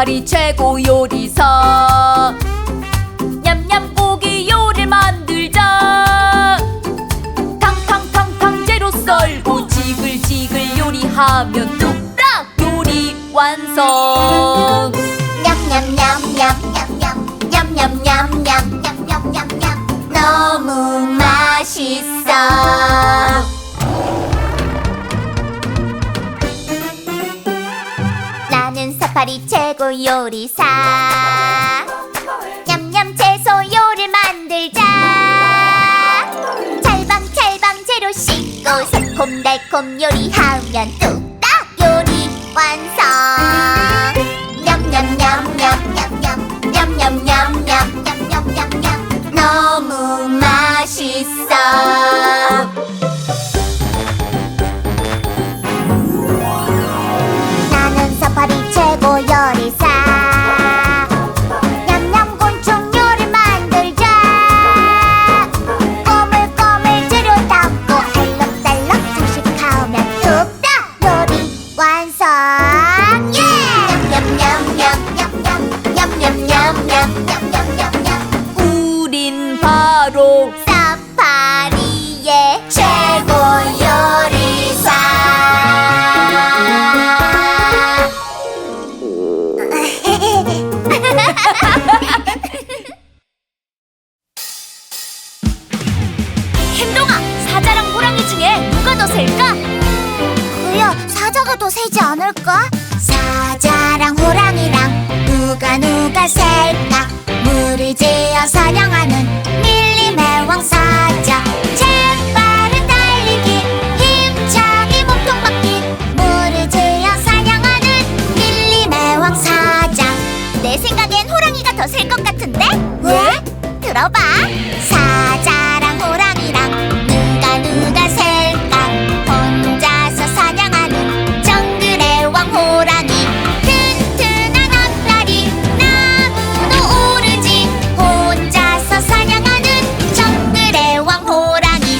사파리 최고 요리사. 냠냠 고기 요리를 만들자. 탕탕탕탕 재료 썰고 지글지글 요리하면 뚝딱 요리 완성. 냠냠냠냠냠냠냠냠냠냠냠냠. 너무 맛있어 파리 최고 요리사. 냠냠 채소 요리 만들자. 찰방찰방 재료 씻고 새콤달콤 요리하면 뚝딱 요리 완성 들어봐. 사자랑 호랑이랑 누가 누가 셀까 혼자서 사냥하는 정글의 왕 호랑이. 튼튼한 앞다리 나무도 오르지. 혼자서 사냥하는 정글의 왕 호랑이.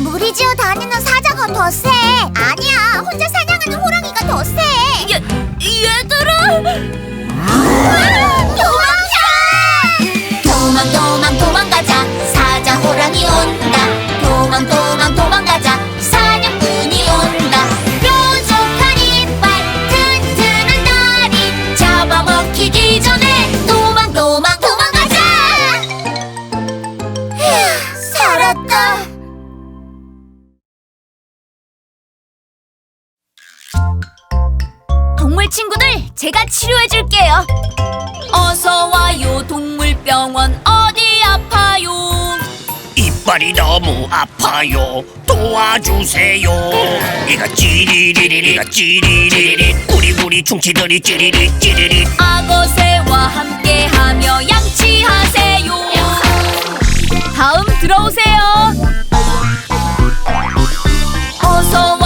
무리지어 다니는 사자가 더 세. 아니야 혼자 사냥하는 호랑이가 더세. 얘, 얘들아 제가 치료해 줄게요. 어서 와요 동물병원. 어디 아파요? 이빨이 너무 아파요. 도와주세요. 이가 찌리리리 우리 우리 충치들이 찌리리 찌리리. 악어새와 함께하며 양치하세요. 다음 들어오세요. 어서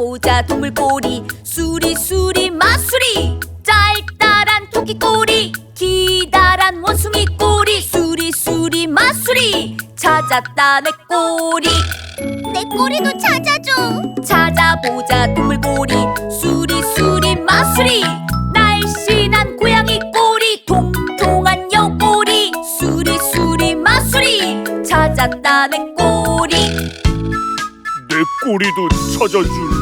보자. 동물꼬리. 수리수리 마수리. 짤짤한 토끼 꼬리. 기다란 원숭이 꼬리. 수리수리 마수리. 찾았다 내 꼬리. 내 꼬리도 찾아줘. 찾아보자 동물꼬리. 수리수리 마수리. 날씬한 고양이 꼬리. 통통한 여꼬리. 수리수리 마수리. 찾았다 내 꼬리. 내 꼬리도 찾아줄래?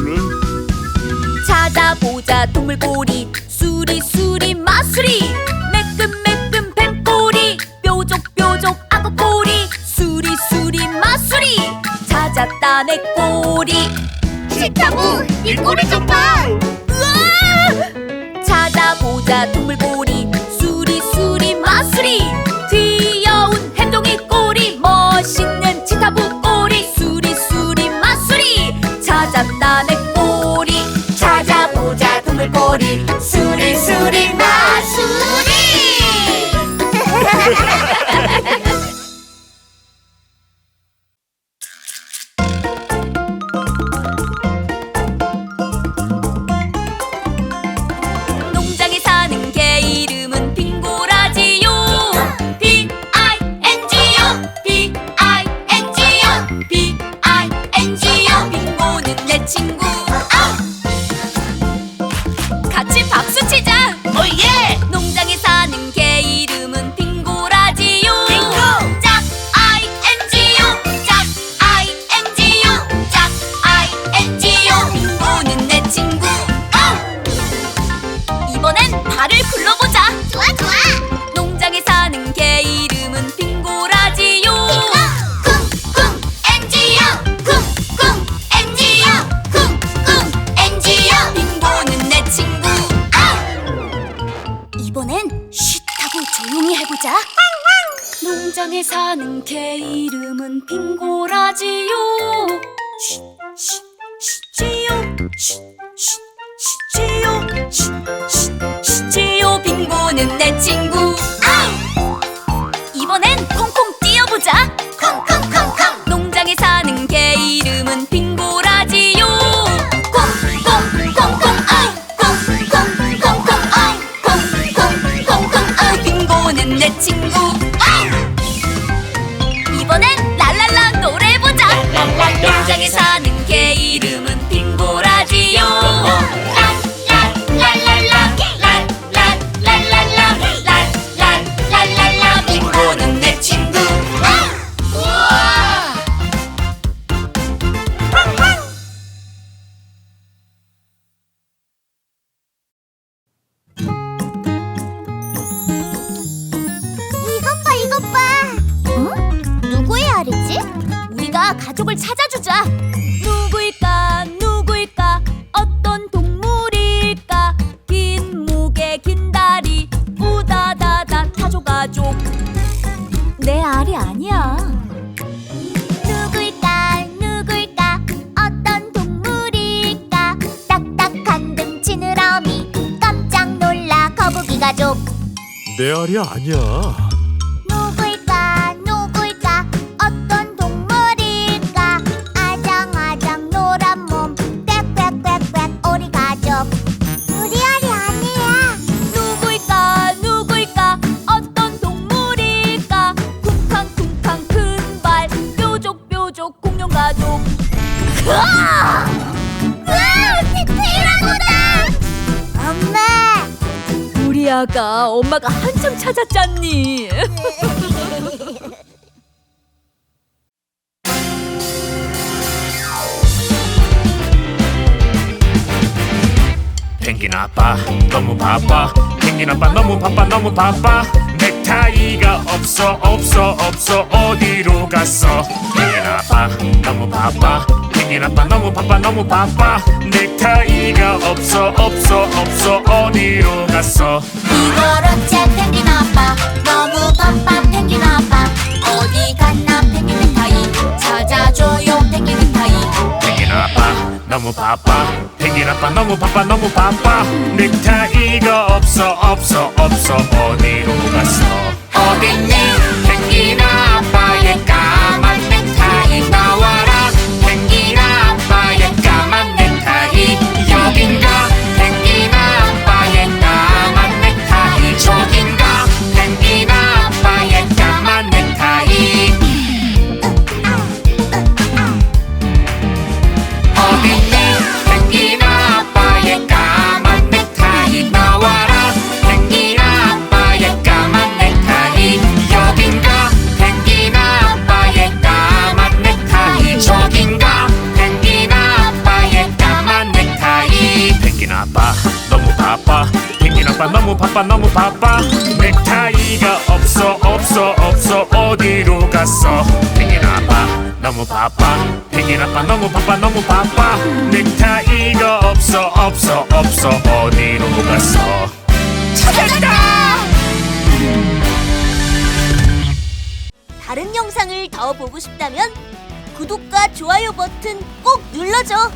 찾아보자. 동물꼬리. 수리수리 마수리. 매끈매끈 뱀꼬리. 뾰족뾰족 악어꼬리. 수리수리 마수리. 찾았다 내 꼬리. 식탁우 이 꼬리 좀봐 우와! 찾아보자 동물꼬리. 수리수리 마수리. 귀여운 행동이 꼬리. 멋있는 치타부 꼬리. 수리수리 마수리. 찾았다 내 농장에 사는 개 이름은 빙고라지요. 쉿, 쉿, 쉿지요. 빙고는 내 친구. 가족을 찾아주자. 누구일까? 누구일까? 어떤 동물일까? 긴 목에 긴 다리, 우다다다 타조 가족. 내 알이 아니야. 누굴까 누굴까 어떤 동물일까 딱딱한 등 지느러미 깜짝 놀라 거북이 가족 내 알이 아니야. 우리 아가 엄마가 한참 찾았잖니. 펭귄 아빠 너무 바빠. 펭귄 아빠 너무 바빠 너무 바빠. 넥타이가 없어 없어 없어 어디로 갔어? 펭귄 아빠 너무 바빠. 펭귄 아빠 너무 바빠 너무 바빠. 넥타이가 없어 없어 없어. 어디로 갔어? 이걸 어째 펭귄 아빠? 너무 바빠 펭귄 아빠. 어디 갔나 펭귄 넥타이. 찾아줘요 펭귄 넥타이. 펭귄 아빠 너무 바빠. 펭귄 아빠 너무 바빠 너무 바빠. 넥타이가 없어 없어 없어. 어디로 갔어? 어딨니 바빠 너무 바빠. 넥타이가 없어 없어 없어. 어디로 갔어? 펭귄 아빠 너무 바빠. 펭귄 아빠 너무 바빠 너무 바빠. 넥타이가 없어 없어 없어. 어디로 갔어? 찾았다! 다른 영상을 더 보고 싶다면 구독과 좋아요 버튼 꼭 눌러줘.